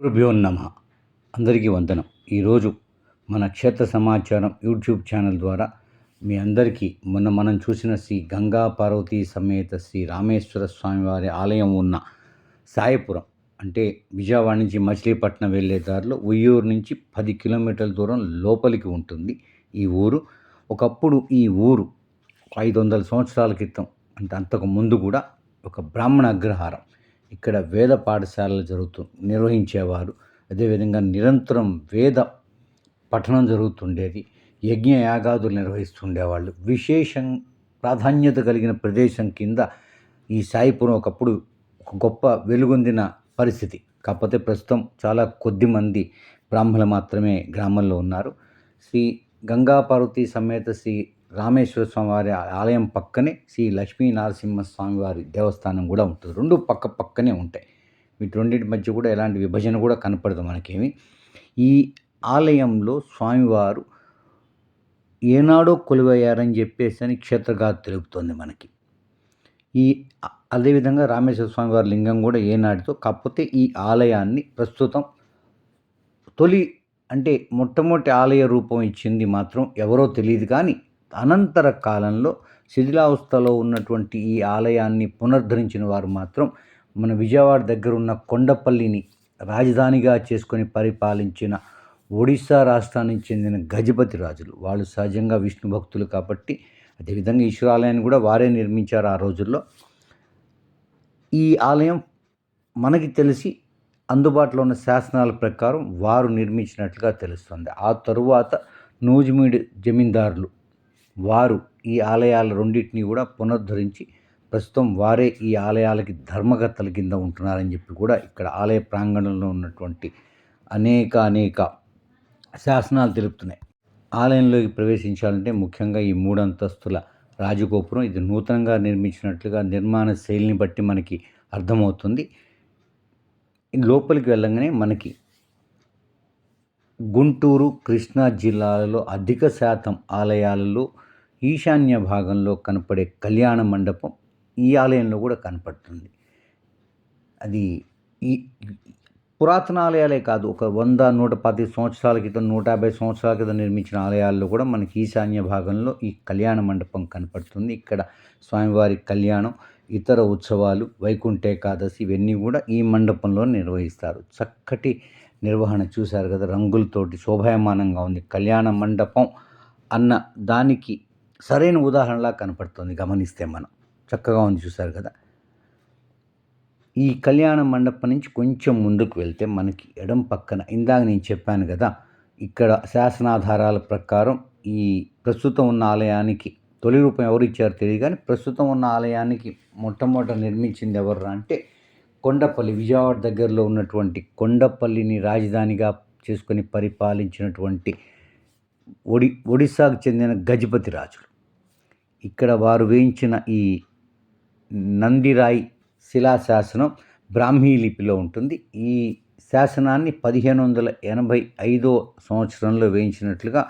గురుభ్యో నమ. అందరికీ వందనం. ఈరోజు మన క్షేత్ర సమాచారం యూట్యూబ్ ఛానల్ ద్వారా మీ అందరికీ మొన్న మనం చూసిన శ్రీ గంగా పార్వతీ సమేత శ్రీ రామేశ్వర స్వామివారి ఆలయం ఉన్న సాయపురం అంటే విజయవాడ నుంచి మచిలీపట్నం వెళ్ళే దారిలో ఉయ్యూరు నుంచి పది కిలోమీటర్ల దూరం లోపలికి ఉంటుంది ఈ ఊరు. ఒకప్పుడు ఈ ఊరు ఐదు వందల సంవత్సరాల క్రితం అంటే అంతకు ముందు కూడా ఒక బ్రాహ్మణ అగ్రహారం. ఇక్కడ వేద పాఠశాలలు జరుగుతూ నిర్వహించేవారు. అదేవిధంగా నిరంతరం వేద పఠనం జరుగుతుండేది. యజ్ఞ యాగాదులు నిర్వహిస్తుండేవాళ్ళు. విశేషం ప్రాధాన్యత కలిగిన ప్రదేశం కింద ఈ సాయిపురం ఒకప్పుడు ఒక గొప్ప వెలుగొందిన పరిస్థితి. కాకపోతే ప్రస్తుతం చాలా కొద్ది మంది బ్రాహ్మణులు మాత్రమే గ్రామంలో ఉన్నారు. శ్రీ గంగా పార్వతి సమేత శ్రీ రామేశ్వర స్వామి వారి ఆలయం పక్కనే శ్రీ లక్ష్మీ నరసింహ స్వామి వారి దేవస్థానం కూడా ఉంటుంది. రెండు పక్క పక్కనే ఉంటాయి. వీటి రెండింటి మధ్య కూడా ఎలాంటి విభజన కూడా కనపడదు మనకేమి. ఈ ఆలయంలో స్వామివారు ఏనాడో కొలువయ్యారని చెప్పేసి అని క్షేత్రగాథ తెలుపుతోంది మనకి. ఈ అదేవిధంగా రామేశ్వర స్వామి వారి లింగం కూడా ఏనాటితో కాకపోతే ఈ ఆలయాన్ని ప్రస్తుతం తొలి అంటే మొట్టమొదటి ఆలయ రూపం ఇచ్చింది మాత్రం ఎవరో తెలియదు కానీ అనంతర కాలంలో శిథిలావస్థలో ఉన్నటువంటి ఈ ఆలయాన్ని పునరుద్ధరించిన వారు మాత్రం మన విజయవాడ దగ్గర ఉన్న కొండపల్లిని రాజధానిగా చేసుకొని పరిపాలించిన ఒడిశా రాష్ట్రానికి చెందిన గజపతి రాజులు. వాళ్ళు సహజంగా విష్ణు భక్తులు కాబట్టి అదేవిధంగా ఈశ్వరాలయాన్ని కూడా వారే నిర్మించారు ఆ రోజుల్లో. ఈ ఆలయం మనకి తెలిసి అందుబాటులో ఉన్న శాసనాల ప్రకారం వారు నిర్మించినట్లుగా తెలుస్తుంది. ఆ తరువాత నూజిమీడి జమీందారులు వారు ఈ ఆలయాల రెండింటినీ కూడా పునరుద్ధరించి ప్రస్తుతం వారే ఈ ఆలయాలకి ధర్మకర్తల కింద ఉంటున్నారని చెప్పి కూడా ఇక్కడ ఆలయ ప్రాంగణంలో ఉన్నటువంటి అనేక అనేక శాసనాలు తెలుపుతున్నాయి. ఆలయంలోకి ప్రవేశించాలంటే ముఖ్యంగా ఈ మూడంతస్తుల రాజగోపురం ఇది నూతనంగా నిర్మించినట్లుగా నిర్మాణ శైలిని బట్టి మనకి అర్థమవుతుంది. లోపలికి వెళ్ళగానే మనకి గుంటూరు కృష్ణా జిల్లాలలో అధిక శాతం ఆలయాలలో ఈశాన్య భాగంలో కనపడే కళ్యాణ మండపం ఈ ఆలయంలో కూడా కనపడుతుంది. అది ఈ పురాతన ఆలయాలే కాదు ఒక వంద నూట పది సంవత్సరాల క్రితం నూట యాభై సంవత్సరాల క్రితం నిర్మించిన ఆలయాల్లో కూడా మనకి ఈశాన్య భాగంలో ఈ కళ్యాణ మండపం కనపడుతుంది. ఇక్కడ స్వామివారి కళ్యాణం ఇతర ఉత్సవాలు వైకుంఠ ఏకాదశి ఇవన్నీ కూడా ఈ మండపంలో నిర్వహిస్తారు. చక్కటి నిర్వహణ చూశారు కదా రంగులతోటి శోభాయమానంగా ఉంది. కళ్యాణ మండపం అన్న దానికి సరైన ఉదాహరణలా కనపడుతుంది. గమనిస్తే మనం. చక్కగా ఉంది చూశారు కదా. ఈ కళ్యాణ మండపం నుంచి కొంచెం ముందుకు వెళ్తే మనకి ఎడం పక్కన ఇందాక నేను చెప్పాను కదా ఇక్కడ శాసనాధారాల ప్రకారం ఈ ప్రస్తుతం ఉన్న ఆలయానికి తొలి రూపం ఎవరు ఇచ్చారో తెలియదు కానీ ప్రస్తుతం ఉన్న ఆలయానికి మొట్టమొదట నిర్మించింది ఎవరు అంటే కొండపల్లి విజయవాడ దగ్గరలో ఉన్నటువంటి కొండపల్లిని రాజధానిగా చేసుకొని పరిపాలించినటువంటి ఒడి ఒడిశాకు చెందిన గజపతి రాజులు. ఇక్కడ వారు వేయించిన ఈ నందిరాయి శిలాశాసనం బ్రాహ్మీ లిపిలో ఉంటుంది. ఈ శాసనాన్ని పదిహేను వందల ఎనభై ఐదో సంవత్సరంలో వేయించినట్లుగా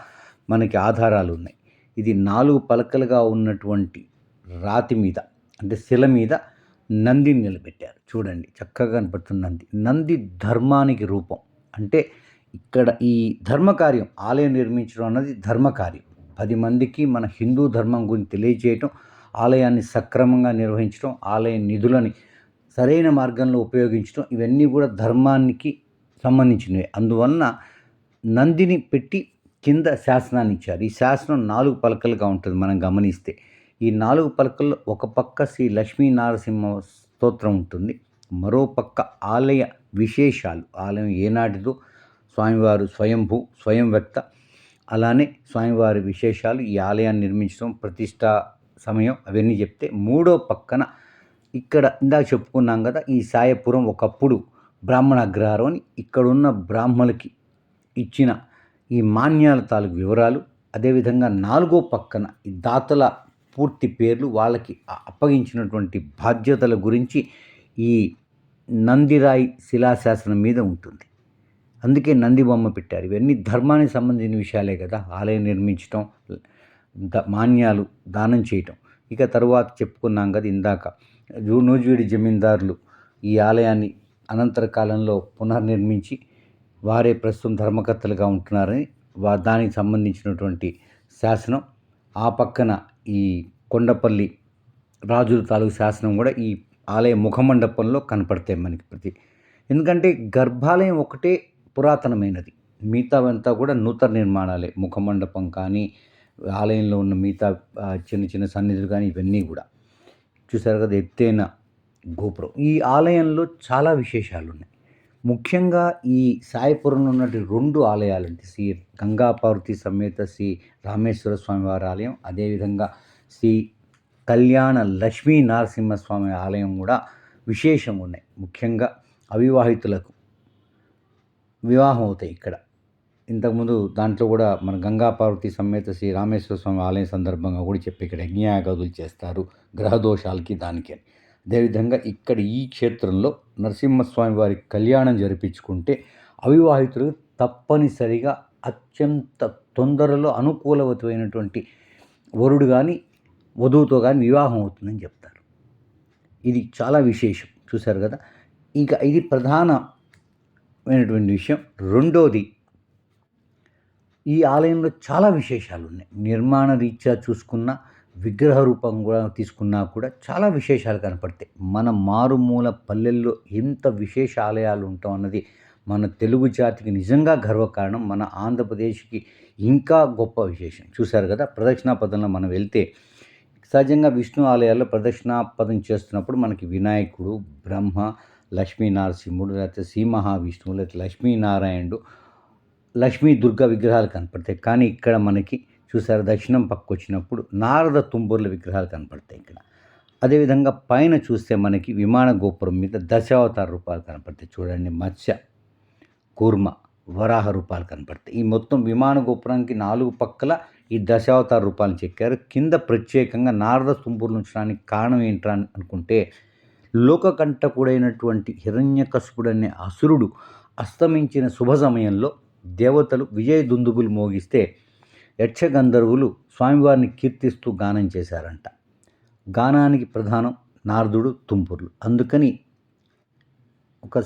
మనకి ఆధారాలు ఉన్నాయి. ఇది నాలుగు పలకలుగా ఉన్నటువంటి రాతి మీద అంటే శిల మీద నందిని నిలబెట్టారు. చూడండి చక్కగా కనపడుతుంది నంది. నంది ధర్మానికి రూపం. అంటే ఇక్కడ ఈ ధర్మకార్యం ఆలయం నిర్మించడం అన్నది ధర్మకార్యం. పది మందికి మన హిందూ ధర్మం గురించి తెలియజేయటం ఆలయాన్ని సక్రమంగా నిర్వహించడం ఆలయ నిధులని సరైన మార్గంలో ఉపయోగించడం ఇవన్నీ కూడా ధర్మానికి సంబంధించినవి. అందువలన నందిని పెట్టి కింద శాసనాన్ని ఇచ్చారు. ఈ శాసనం నాలుగు పలకలుగా ఉంటుంది మనం గమనిస్తే. ఈ నాలుగు పలకల్లో ఒక పక్క శ్రీ లక్ష్మీ నారసింహ స్తోత్రం ఉంటుంది. మరో పక్క ఆలయ విశేషాలు. ఆలయం ఏనాటిదో స్వామివారు స్వయంభూ స్వయం వ్యక్త అలానే స్వామివారి విశేషాలు ఈ ఆలయాన్ని నిర్మించడం ప్రతిష్టా సమయం అవన్నీ చెప్తే మూడో పక్కన ఇక్కడ ఇందాక చెప్పుకున్నాం కదా ఈ సాయపురం ఒకప్పుడు బ్రాహ్మణ అగ్రహారం అని ఇక్కడున్న బ్రాహ్మణులకి ఇచ్చిన ఈ మాన్యాల తాలూకు వివరాలు అదేవిధంగా నాలుగో పక్కన ఈ దాతల పూర్తి పేర్లు వాళ్ళకి అప్పగించినటువంటి బాధ్యతల గురించి ఈ నందిరాయి శిలాశాసనం మీద ఉంటుంది. అందుకే నంది బొమ్మ పెట్టారు. ఇవన్నీ ధర్మానికి సంబంధించిన విషయాలే కదా. ఆలయం నిర్మించటం ద మాన్యాలు దానం చేయటం. ఇక తరువాత చెప్పుకున్నాం కదా ఇందాక. నూజివీడి జమీందారులు ఈ ఆలయాన్ని అనంతర కాలంలో పునర్నిర్మించి వారే ప్రస్తుతం ధర్మకర్తలుగా ఉంటున్నారని వా దానికి సంబంధించినటువంటి శాసనం. ఆ పక్కన ఈ కొండపల్లి రాజుల తాలూకు శాసనం కూడా ఈ ఆలయ ముఖమండపంలో కనపడతాయి మనకి ప్రతి. ఎందుకంటే గర్భాలయం ఒకటే పురాతనమైనది. మిగతావంతా కూడా నూతన నిర్మాణాలే. ముఖమండపం కానీ ఆలయంలో ఉన్న మిగతా చిన్న చిన్న సన్నిధులు కానీ ఇవన్నీ కూడా. చూసారు కదా ఎత్తైన గోపురం. ఈ ఆలయంలో చాలా విశేషాలు ఉన్నాయి ముఖ్యంగా ఈ సాయిపురంలో ఉన్నటువంటి రెండు ఆలయాలు అంటే శ్రీ గంగాపార్వతి సమేత శ్రీ రామేశ్వర స్వామి వారి ఆలయం అదేవిధంగా శ్రీ కళ్యాణ లక్ష్మీ నరసింహస్వామి ఆలయం కూడా విశేషంగా ఉన్నాయి ముఖ్యంగా అవివాహితులకు వివాహం అవుతాయి ఇక్కడ. ఇంతకుముందు దాంట్లో కూడా మన గంగా పార్వతి సమేత శ్రీ రామేశ్వర స్వామి ఆలయం సందర్భంగా కూడా చెప్పి ఇక్కడ యజ్ఞయాగాదులు చేస్తారు గ్రహదోషాలకి దానికి అని. అదేవిధంగా ఇక్కడ ఈ క్షేత్రంలో నరసింహస్వామి వారి కళ్యాణం జరిపించుకుంటే అవివాహితులు తప్పనిసరిగా అత్యంత తొందరలో అనుకూలవతమైనటువంటి వరుడు కానీ వధువుతో కానీ వివాహం అవుతుందని చెప్తారు. ఇది చాలా విశేషం. చూశారు కదా? ఇంకా ఇది ప్రధాన ప్రధానమైనటువంటి విషయం. రెండోది ఈ ఆలయంలో చాలా విశేషాలు ఉన్నాయి నిర్మాణ రీత్యా చూసుకున్న విగ్రహ రూపం కూడా తీసుకున్నా కూడా చాలా విశేషాలు కనపడతాయి. మన మారుమూల పల్లెల్లో ఎంత విశేష ఆలయాలు ఉంటాం అన్నది మన తెలుగు జాతికి నిజంగా గర్వకారణం. మన ఆంధ్రప్రదేశ్కి ఇంకా గొప్ప విశేషం. చూశారు కదా ప్రదక్షిణా పదంలో మనం వెళ్తే సహజంగా విష్ణు ఆలయాల్లో ప్రదక్షిణాపదం చేస్తున్నప్పుడు మనకి వినాయకుడు బ్రహ్మ లక్ష్మీనరసింహుడు లేకపోతే శ్రీ మహావిష్ణువు లేకపోతే లక్ష్మీనారాయణుడు లక్ష్మీ దుర్గా విగ్రహాలు కనపడతాయి. కానీ ఇక్కడ మనకి చూసారు దక్షిణం పక్క వచ్చినప్పుడు నారద తుంబూర్ల విగ్రహాలు కనపడతాయి ఇక్కడ. అదేవిధంగా పైన చూస్తే మనకి విమాన గోపురం మీద దశావతార రూపాలు కనపడతాయి. చూడండి మత్స్య కూర్మ వరాహ రూపాలు కనపడతాయి. ఈ మొత్తం విమాన గోపురానికి నాలుగు పక్కల ఈ దశావతార రూపాలను చెక్కారు. కింద ప్రత్యేకంగా నారద తుంబూర్లు ఉంచడానికి కారణం ఏంట్రా అని అనుకుంటే లోకకంటకుడైనటువంటి హిరణ్యకశుపుడు అనే అసురుడు అస్తమించిన శుభ సమయంలో దేవతలు విజయ దుందుబులు మోగిస్తే యక్షగంధర్వులు స్వామివారిని కీర్తిస్తూ గానం చేశారంట. గానానికి ప్రధానం నారదుడు తుంపురులు. అందుకని ఒక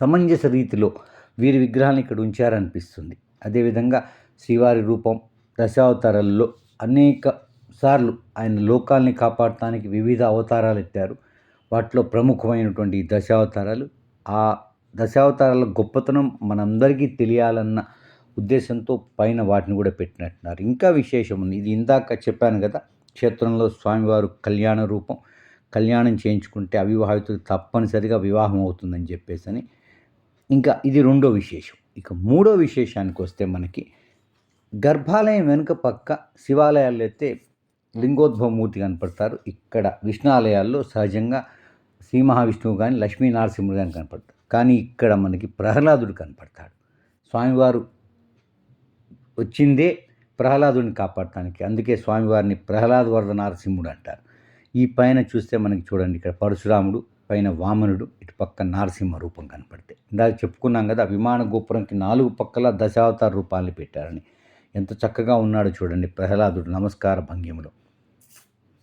సమంజస రీతిలో వీరి విగ్రహాన్ని ఇక్కడ ఉంచారనిపిస్తుంది. అదేవిధంగా శ్రీవారి రూపం దశావతారాల్లో అనేక సార్లు ఆయన లోకాల్ని కాపాడటానికి వివిధ అవతారాలు ఎత్తారు. వాటిలో ప్రముఖమైనటువంటి దశావతారాలు. ఆ దశావతారాల గొప్పతనం మనందరికీ తెలియాలన్న ఉద్దేశంతో పైన వాటిని కూడా పెట్టినట్టున్నారు. ఇంకా విశేషం ఉంది. ఇది ఇందాక చెప్పాను కదా క్షేత్రంలో స్వామివారు కళ్యాణ రూపం కళ్యాణం చేయించుకుంటే అవివాహితులు తప్పనిసరిగా వివాహం అవుతుందని చెప్పేసి అని ఇంకా ఇది రెండో విశేషం. ఇక మూడో విశేషానికి వస్తే మనకి గర్భాలయం వెనుక పక్క శివాలయాల్లో అయితే లింగోద్భవమూర్తి కనపడతారు. ఇక్కడ విష్ణు ఆలయాల్లో సహజంగా శ్రీ మహావిష్ణువు కానీ లక్ష్మీ నరసింహుడు కానీ కనపడతాడు. కానీ ఇక్కడ మనకి ప్రహ్లాదుడు కనపడతాడు. స్వామివారు వచ్చిందే ప్రహ్లాదుని కాపాడటానికి. అందుకే స్వామివారిని ప్రహ్లాద వరద నరసింహుడు అంటారు. ఈ పైన చూస్తే మనకి చూడండి ఇక్కడ పరశురాముడు పైన వామనుడు ఇటు పక్క నరసింహ రూపం కనపడితే. ఇందాక చెప్పుకున్నాం కదా విమాన గోపురంకి నాలుగు పక్కల దశావతార రూపాలు పెట్టారని. ఎంత చక్కగా ఉన్నాడో చూడండి ప్రహ్లాదుడు నమస్కార భంగిములో.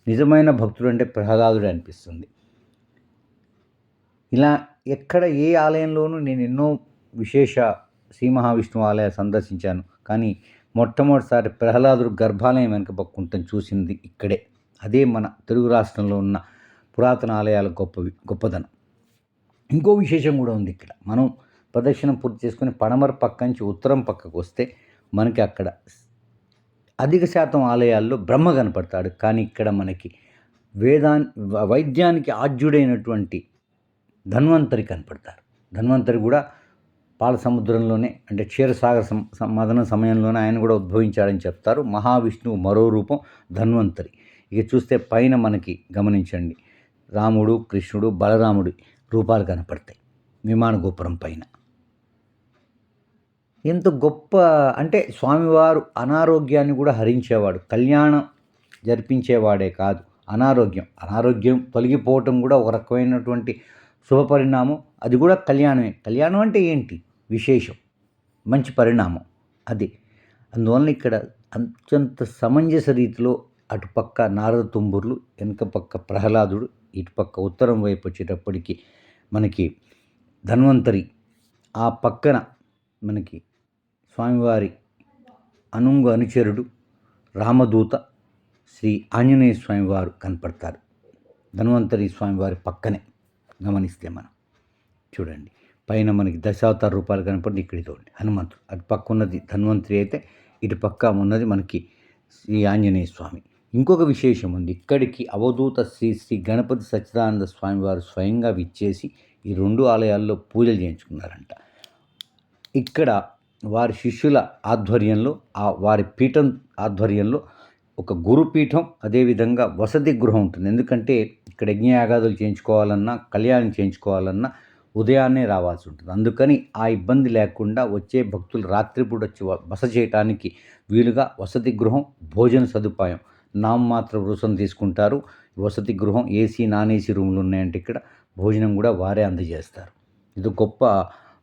నిజమైన భక్తుడు అంటే ప్రహ్లాదుడు అనిపిస్తుంది. ఇలా ఎక్కడ ఏ ఆలయంలోనూ నేను ఎన్నో విశేష శ్రీ మహావిష్ణువు ఆలయ సందర్శించాను. కానీ మొట్టమొదటిసారి ప్రహ్లాదుడు గర్భాలయం వెనక పక్కుంటని చూసింది ఇక్కడే. అదే మన తెలుగు రాష్ట్రంలో ఉన్న పురాతన ఆలయాల గొప్ప గొప్పదనం. ఇంకో విశేషం కూడా ఉంది ఇక్కడ. మనం ప్రదక్షిణ పూర్తి చేసుకుని పడమర పక్క నుంచి ఉత్తరం పక్కకు వస్తే మనకి అక్కడ అధిక శాతం ఆలయాల్లో బ్రహ్మ కనపడతాడు. కానీ ఇక్కడ మనకి వేదాన్ వైద్యానికి ఆద్యుడైనటువంటి ధన్వంతరి కనపడతారు. ధన్వంతరి కూడా పాల సముద్రంలోనే అంటే క్షీరసాగర సమ మదన సమయంలోనే ఆయన కూడా ఉద్భవించాడని చెప్తారు. మహావిష్ణువు మరో రూపం ధన్వంతరి. ఇక చూస్తే పైన మనకి గమనించండి. రాముడు కృష్ణుడు బలరాముడి రూపాలు కనపడతాయి విమాన గోపురం పైన. ఎంత గొప్ప అంటే స్వామివారు అనారోగ్యాన్ని కూడా హరించేవాడు. కళ్యాణం జరిపించేవాడే కాదు. అనారోగ్యం. అనారోగ్యం తొలగిపోవటం కూడా ఒక రకమైనటువంటి శుభ పరిణామం అది కూడా కళ్యాణమే. కళ్యాణం అంటే ఏంటి? విశేషం. మంచి పరిణామం. అది. అందువలన ఇక్కడ అత్యంత సమంజస రీతిలో అటుపక్క నారద తుంబుర్లు వెనక పక్క ప్రహ్లాదుడు ఇటుపక్క ఉత్తరం వైపు వచ్చేటప్పటికి మనకి ధన్వంతరి ఆ పక్కన మనకి స్వామివారి అనుంగు అనుచరుడు రామదూత శ్రీ ఆంజనేయ స్వామివారు కనపడతారు. ధన్వంతరి స్వామివారి పక్కనే. గమనిస్తే మనం. చూడండి పైన మనకి దశావతార రూపాలు కనపడి ఇక్కడ చూడండి హనుమంతుడు. అటు పక్క ఉన్నది ధన్వంతరి అయితే ఇటు పక్క ఉన్నది మనకి శ్రీ ఆంజనేయ స్వామి. ఇంకొక విశేషం ఉంది ఇక్కడికి అవధూత శ్రీ శ్రీ గణపతి సచ్చిదానంద స్వామి వారు స్వయంగా విచ్చేసి ఈ రెండు ఆలయాల్లో పూజలు చేయించుకున్నారంట. ఇక్కడ వారి శిష్యుల ఆధ్వర్యంలో ఆ వారి పీఠం ఆధ్వర్యంలో ఒక గురుపీఠం అదేవిధంగా వసతి గృహం ఉంటుంది. ఎందుకంటే ఇక్కడ యజ్ఞయాగాదులు చేయించుకోవాలన్నా కళ్యాణం చేయించుకోవాలన్నా ఉదయాన్నే రావాల్సి ఉంటుంది. అందుకని ఆ ఇబ్బంది లేకుండా వచ్చే భక్తులు రాత్రిపూట వచ్చి బస చేయటానికి వీలుగా వసతి గృహం భోజన సదుపాయం. నామమాత్ర రుసం తీసుకుంటారు. వసతి గృహం ఏసీ నాన్ ఏసీ రూములు ఉన్నాయంటే ఇక్కడ భోజనం కూడా వారే అందజేస్తారు. ఇది గొప్ప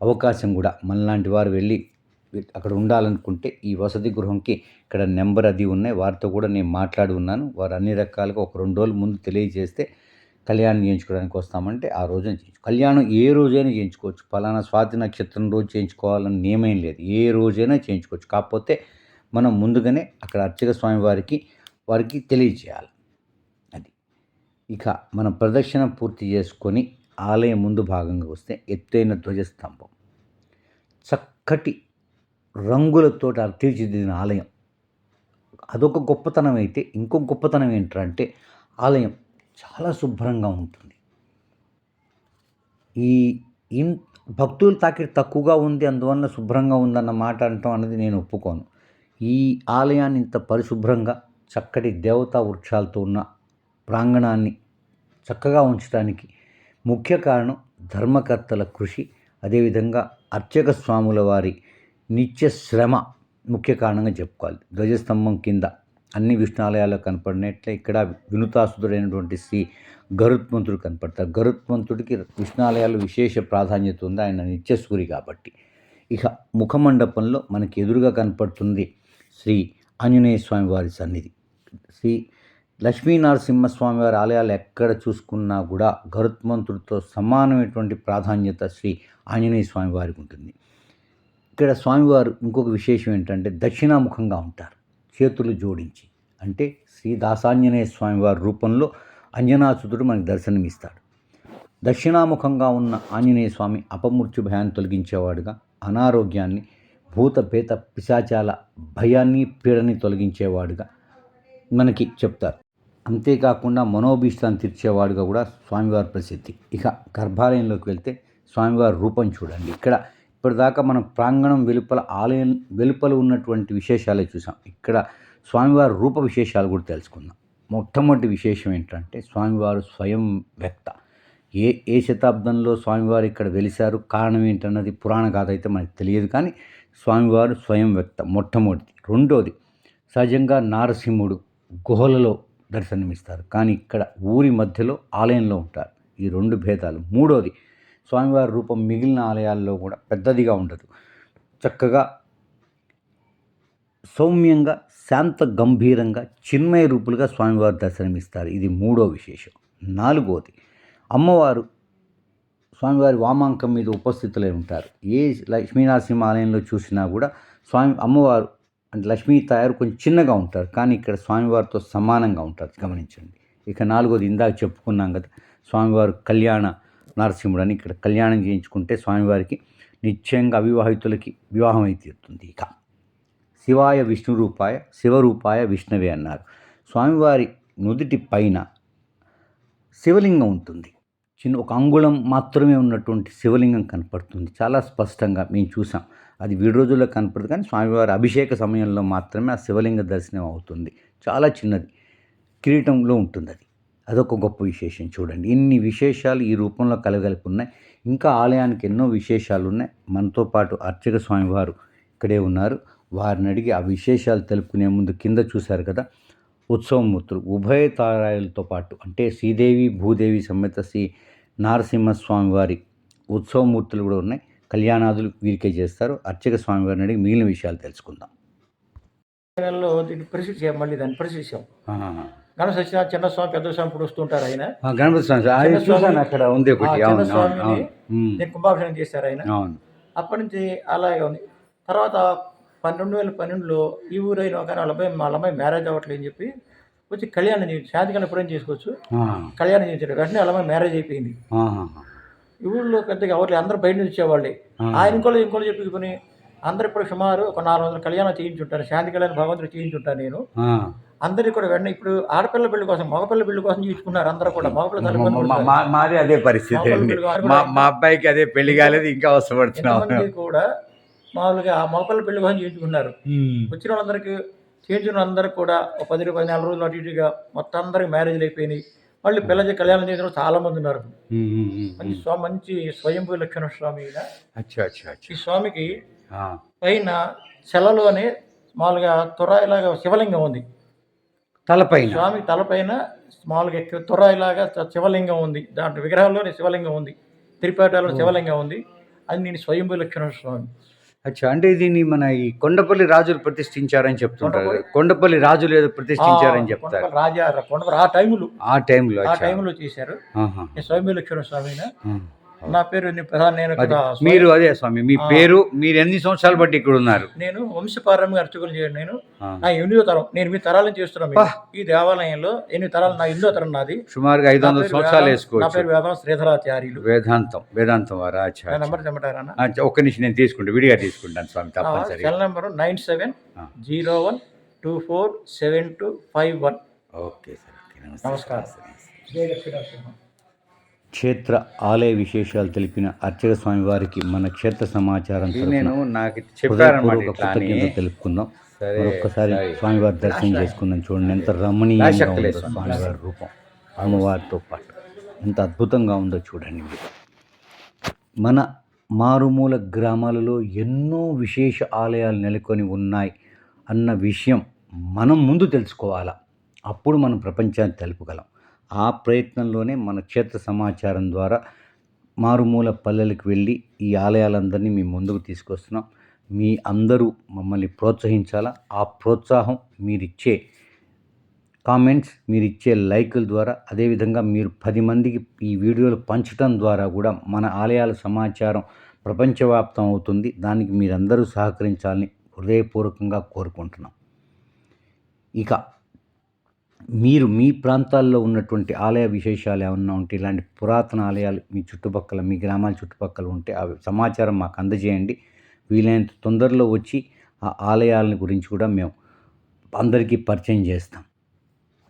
అవకాశం కూడా. మనలాంటి వారు వెళ్ళి అక్కడ ఉండాలనుకుంటే ఈ వసతి గృహంకి ఇక్కడ నెంబర్ అది ఉన్నాయి. వారితో కూడా నేను మాట్లాడి ఉన్నాను. వారు అన్ని రకాలుగా ఒక రెండు రోజుల ముందు తెలియజేస్తే కళ్యాణం చేయించుకోవడానికి వస్తామంటే ఆ రోజున చేయించు కళ్యాణం ఏ రోజైనా చేయించుకోవచ్చు. ఫలానా స్వాతి నక్షత్రం రోజు చేయించుకోవాలని నియమం లేదు. ఏ రోజైనా చేయించుకోవచ్చు. కాకపోతే మనం ముందుగానే అక్కడ అర్చక స్వామి వారికి వారికి తెలియచేయాలి అది. ఇక మనం ప్రదక్షిణ పూర్తి చేసుకొని ఆలయం ముందు భాగంగా వస్తే ఎత్తైన ధ్వజస్తంభం. చక్కటి రంగులతో తీర్చిదిద్దిన ఆలయం. అదొక గొప్పతనం అయితే ఇంకో గొప్పతనం ఏంటంటే ఆలయం చాలా శుభ్రంగా ఉంటుంది. ఈ ఇన్ భక్తులు తాకిడి తక్కువగా ఉంది అందువల్ల శుభ్రంగా ఉందన్న మాట అంటాం అన్నది నేను ఒప్పుకోను. ఈ ఆలయాన్ని ఇంత పరిశుభ్రంగా చక్కటి దేవతా వృక్షాలతో ఉన్న ప్రాంగణాన్ని చక్కగా ఉంచడానికి ముఖ్య కారణం ధర్మకర్తల కృషి అదేవిధంగా అర్చక స్వాముల వారి నిత్య శ్రమ ముఖ్య కారణంగా చెప్పుకోవాలి. ధ్వజస్తంభం కింద అన్ని విష్ణాలయాల్లో కనపడినట్లే ఇక్కడ వినుతాసుదుడైనటువంటి శ్రీ గరుత్మంతుడు కనపడతారు గరుత్మంతుడికి విష్ణాలయాలు విశేష ప్రాధాన్యత ఉంది. ఆయన నిత్యసూరి కాబట్టి. ఇక ముఖమండపంలో మనకి ఎదురుగా కనపడుతుంది శ్రీ ఆంజనేయ స్వామి వారి సన్నిధి. శ్రీ లక్ష్మీనరసింహ నరసింహస్వామి వారి ఆలయాలు ఎక్కడ చూసుకున్నా కూడా గరుత్మంతుడితో సమానమైనటువంటి ప్రాధాన్యత శ్రీ ఆంజనేయ స్వామి వారికి ఉంటుంది. ఇక్కడ స్వామివారు ఇంకొక విశేషం ఏంటంటే దక్షిణాముఖంగా ఉంటారు చేతులు జోడించి. అంటే శ్రీ దాసాంజనేయ స్వామివారి రూపంలో అంజనాచుతుడు మనకు దర్శనమిస్తాడు. దక్షిణాముఖంగా ఉన్న ఆంజనేయ స్వామి అపమృత్యు భయాన్ని తొలగించేవాడుగా అనారోగ్యాన్ని భూత పేత పిశాచాల భయాన్ని పీడని తొలగించేవాడుగా మనకి చెప్తారు. అంతేకాకుండా మనోభీష్టాన్ని తీర్చేవాడుగా కూడా స్వామివారి ప్రసిద్ధి. ఇక గర్భాలయంలోకి వెళ్తే స్వామివారి రూపం చూడండి. ఇక్కడ ఇప్పటిదాకా మనం ప్రాంగణం వెలుపల ఆలయం వెలుపల ఉన్నటువంటి విశేషాలే చూసాం. ఇక్కడ స్వామివారి రూప విశేషాలు కూడా తెలుసుకుందాం. మొట్టమొదటి విశేషం ఏంటంటే స్వామివారు స్వయం వ్యక్త. ఏ ఏ శతాబ్దంలో స్వామివారు ఇక్కడ వెలిశారు కారణం ఏంటన్నది పురాణ గాథ అయితే మనకు తెలియదు కానీ స్వామివారు స్వయం వ్యక్త మొట్టమొదటి. రెండోది సహజంగా నారసింహుడు గుహలలో దర్శనమిస్తారు. కానీ ఇక్కడ ఊరి మధ్యలో ఆలయంలో ఉంటారు. ఈ రెండు భేదాలు. మూడోది స్వామివారి రూపం మిగిలిన ఆలయాల్లో కూడా పెద్దదిగా ఉండదు. చక్కగా సౌమ్యంగా శాంత గంభీరంగా చిన్మయ రూపులుగా స్వామివారు దర్శనమిస్తారు. ఇది మూడో విశేషం. నాలుగోది అమ్మవారు స్వామివారి వామాంకం మీద ఉపస్థితులై ఉంటారు. ఏ లక్ష్మీనరసింహ ఆలయంలో చూసినా కూడా స్వామి అమ్మవారు అంటే లక్ష్మీ తయారు కొంచెం చిన్నగా ఉంటారు. కానీ ఇక్కడ స్వామివారితో సమానంగా ఉంటారు. గమనించండి. ఇక నాలుగోది ఇందాక చెప్పుకున్నాం కదా స్వామివారు కళ్యాణ నరసింహుడు అని ఇక్కడ కళ్యాణం చేయించుకుంటే స్వామివారికి నిశ్చయంగా అవివాహితులకి వివాహం అయి తీరుతుంది ఇక. శివాయ విష్ణు రూపాయ శివరూపాయ విష్ణవే అన్నారు. స్వామివారి నుదుటి పైన శివలింగం ఉంటుంది. చిన్న ఒక అంగుళం మాత్రమే ఉన్నటువంటి శివలింగం కనపడుతుంది. చాలా స్పష్టంగా మేము చూసాం. అది వీడి రోజుల్లో కనపడదు కానీ స్వామివారి అభిషేక సమయంలో మాత్రమే ఆ శివలింగ దర్శనం అవుతుంది. చాలా చిన్నది. కిరీటంలో ఉంటుంది అది అదొక గొప్ప విశేషం. చూడండి ఇన్ని విశేషాలు ఈ రూపంలో కలగలిపి ఉన్నాయి ఇంకా ఆలయానికి ఎన్నో విశేషాలు ఉన్నాయి. మనతో పాటు అర్చక స్వామివారు ఇక్కడే ఉన్నారు. వారిని అడిగి ఆ విశేషాలు తెలుపుకునే ముందు కింద చూశారు కదా ఉత్సవమూర్తులు ఉభయ తారాయలతో పాటు అంటే శ్రీదేవి భూదేవి సమేత శ్రీ నారసింహస్వామి వారి ఉత్సవమూర్తులు కూడా ఉన్నాయి. కళ్యాణాదులు వీరికే చేస్తారు. అర్చక స్వామివారిని అడిగి మిగిలిన విషయాలు తెలుసుకుందాం. మళ్ళీ దాన్ని పరిస్థితి సత్యనారాయణ చిన్న స్వామి పెద్ద స్వామి ఇప్పుడు వస్తుంటారు ఆయన. గణపతి స్వామి చూసాను అక్కడ ఉంది ఒకటి. చిన్న స్వామిని నేను కుంభాభిషేకం చేశారు ఆయన. అప్పటి నుంచి అలాగే ఉంది. తర్వాత పన్నెండు వేల పన్నెండులో ఈ ఊరైనా కానీ వాళ్ళ అబ్బాయి వాళ్ళ అమ్మాయి మ్యారేజ్ అవ్వట్లేదు అని చెప్పి వచ్చి కళ్యాణం చేయించి శాంతికన్నా ఎప్పుడైనా చేసుకోవచ్చు. కళ్యాణం చేయించాడు వెంటనే వాళ్ళ అమ్మాయి మ్యారేజ్ అయిపోయింది. ఈ ఊళ్ళో పెద్దగా ఎవరు అందరూ బయట నుంచి వచ్చేవాళ్ళే. ఆ. ఆయన ఇంకోళ్ళు ఇంకోళ్ళు చెప్పుకుని అందరు ఇప్పుడు సుమారు ఒక నాలుగు వందల కళ్యాణం చేయించుంటారు. శాంతి కళ్యాణం భగవంతుడు చేయించుంటాను నేను. అందరికీ కూడా వెంటనే ఇప్పుడు ఆడపిల్ల పెళ్ళి కోసం మగపిల్ల పెళ్ళి కోసం చేయించుకున్నారు అందరూ కూడా. మగపిల్ల మాది అదే పరిస్థితి అండి. మా మా అబ్బాయికి అదే పెళ్ళి కాలేదు ఇంకా అవసరపడుతున్నాం. కూడా మామూలుగా ఆ మగపిల్ల పెళ్ళి కోసం చేయించుకున్నారు. ఉమ్. వచ్చిన వాళ్ళందరికీ చేయించిన వాళ్ళందరికీ కూడా ఒక పది పది నాలుగు రోజులు అటు ఇటుగా మొత్తం అందరికి మ్యారేజ్లు అయిపోయినాయి. మళ్ళీ పిల్లలకి కళ్యాణం చేసిన చాలా మంది ఉన్నారు. మంచి. స్వామి మంచి స్వయంభూ లక్షణ స్వామి ఈ స్వామికి. పైన శలలోనే మామూలుగా తురాయిలాగా శివలింగం ఉంది. తలపైన. స్వామి తలపైన మామూలుగా ఎక్కువ తురాయిలాగా శివలింగం ఉంది. దాంట్లో విగ్రహంలోనే శివలింగం ఉంది. తిరుపేటలో శివలింగం ఉంది. అది నేను స్వయంభూ లక్షణ స్వామి. అచ్చా అంటే దీన్ని మన ఈ కొండపల్లి రాజులు ప్రతిష్ఠించారని చెప్తుంటారు కొండపల్లి- రాజులు ఏదో ప్రతిష్ఠించారని చెప్తారు. రాజా కొండపల్లి ఆ టైములో. ఆ టైంలో ఆ టైంలో చేశారు. స్వయంభూ లక్షణ స్వామిన. ఆ. నా పేరు నేను మీరు అదే స్వామి మీ. పేరు మీరు ఎన్ని సంవత్సరాలు బట్టి ఇక్కడ ఉన్నారు నేను వంశపారంగా అర్చకులు చేయను నేను. నా ఎనిమిదో తరం నేను మీ తరాలను చేస్తున్నాను. ఈ దేవాలయంలో ఎనిమిది తరాలు నా ఎనిమిదో తరం నాది సుమారుగా ఐదు వందల సంవత్సరాలు వేదం- నా వేసుకోవచ్చు పేరు వేదం శ్రీధరాచార్యులు వేదాంతం వేదాంతం వారా అచ్చా. నెంబర్ అచ్చా, ఒక్క నిమిషం నేను తీసుకుంటా విడిగా తీసుకుంటాను స్వామి తప్పనిసరి cell number nine seven. Zero one two four seven two five one okay sir. నమస్కారం. జై లక్ష్మీనరసింహ క్షేత్ర ఆలయ విశేషాలు తెలిపిన అర్చక స్వామి వారికి మన క్షేత్ర సమాచారం తెలుపుకుందాం. సరే, మరొక్కసారి సరే. స్వామివారి దర్శనం చేసుకుందాం చూడండి. ఎంత రమణీయంగా ఉందో. స్వామివారి రూపం. అమ్మవారితో పాటు ఎంత అద్భుతంగా ఉందో చూడండి మీరు. మన మారుమూల గ్రామాలలో ఎన్నో విశేష ఆలయాలు నెలకొని ఉన్నాయి అన్న విషయం మనం ముందు తెలుసుకోవాలా? అప్పుడు మనం ప్రపంచాన్ని తెలుపగలం. ఆ ప్రయత్నంలోనే మన క్షేత్ర సమాచారం ద్వారా మారుమూల పల్లెలకు వెళ్ళి ఈ ఆలయాలందరినీ మీ ముందుకు తీసుకొస్తున్నాం. మీ అందరూ మమ్మల్ని ప్రోత్సహించాలా? ఆ ప్రోత్సాహం మీరిచ్చే కామెంట్స్ మీరు ఇచ్చే లైకుల ద్వారా అదేవిధంగా మీరు పది మందికి ఈ వీడియోలు పంచడం ద్వారా కూడా మన ఆలయాల సమాచారం ప్రపంచవ్యాప్తం అవుతుంది. దానికి మీరందరూ సహకరించాలని హృదయపూర్వకంగా కోరుకుంటున్నాం. ఇక మీరు మీ ప్రాంతాల్లో ఉన్నటువంటి ఆలయ విశేషాలు ఏమన్నా ఉంటే ఇలాంటి పురాతన ఆలయాలు మీ చుట్టుపక్కల మీ గ్రామాల చుట్టుపక్కల ఉంటే ఆ సమాచారం మాకు అందజేయండి. వీలైనంత తొందరలో వచ్చి ఆ ఆలయాలని గురించి కూడా మేము అందరికీ పరిచయం చేస్తాం.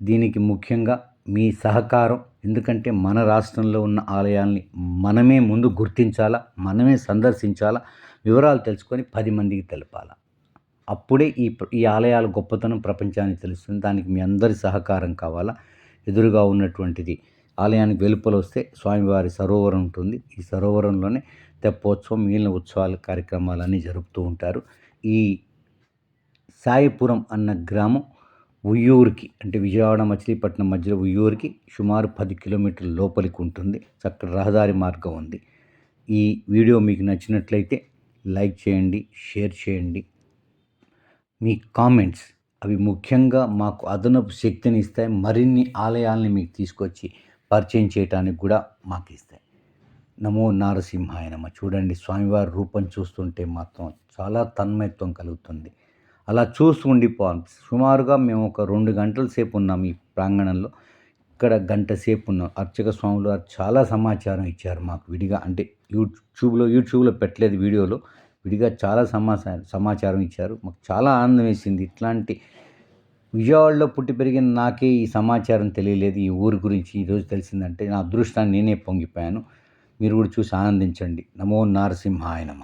దీనికి ముఖ్యంగా మీ సహకారం ఎందుకంటే మన రాష్ట్రంలో ఉన్న ఆలయాల్ని మనమే ముందు గుర్తించాలా మనమే సందర్శించాలా వివరాలు తెలుసుకొని పది మందికి తెలపాలా. అప్పుడే ఈ ఈ ఆలయాల గొప్పతనం ప్రపంచానికి తెలుస్తుంది. దానికి మీ అందరి సహకారం కావాలా? ఎదురుగా ఉన్నటువంటిది ఆలయానికి వెలుపల వస్తే స్వామివారి సరోవరం ఉంటుంది. ఈ సరోవరంలోనే తెప్పోత్సవం మిగిలిన ఉత్సవాల కార్యక్రమాలన్నీ జరుపుతూ ఉంటారు. ఈ సాయిపురం అన్న గ్రామం ఉయ్యూరుకి అంటే విజయవాడ మచిలీపట్నం మధ్యలో ఉయ్యూరుకి సుమారు పది కిలోమీటర్ల లోపలికి ఉంటుంది. చక్కటి రహదారి మార్గం ఉంది. ఈ వీడియో మీకు నచ్చినట్లయితే లైక్ చేయండి షేర్ చేయండి. మీ కామెంట్స్ అవి ముఖ్యంగా మాకు అదనపు శక్తిని ఇస్తాయి. మరిన్ని ఆలయాల్ని మీకు తీసుకొచ్చి పరిచయం చేయడానికి కూడా మాకు ఇస్తాయి. నమో నారసింహాయ నమ. చూడండి స్వామివారి రూపం చూస్తుంటే మాత్రం చాలా తన్మయత్వం కలుగుతుంది. అలా చూస్తూ ఉండిపోవాలి. సుమారుగా మేము ఒక రెండు గంటల సేపు ఉన్నాం ఈ ప్రాంగణంలో. ఇక్కడ గంట సేపు ఉన్నాం. అర్చక స్వాములు చాలా సమాచారం ఇచ్చారు మాకు విడిగా. అంటే యూట్యూబ్లో యూట్యూబ్లో పెట్టలేదు వీడియోలో. విడిగా చాలా సమాచారం సమాచారం ఇచ్చారు. మాకు చాలా ఆనందం వేసింది. ఇట్లాంటి విజయవాడలో పుట్టి పెరిగిన నాకే ఈ సమాచారం తెలియలేదు. ఈ ఊరి గురించి ఈరోజు తెలిసిందంటే నా అదృష్టాన్ని నేనే పొంగిపోయాను. మీరు కూడా చూసి ఆనందించండి. నమో నారసింహాయ నమ.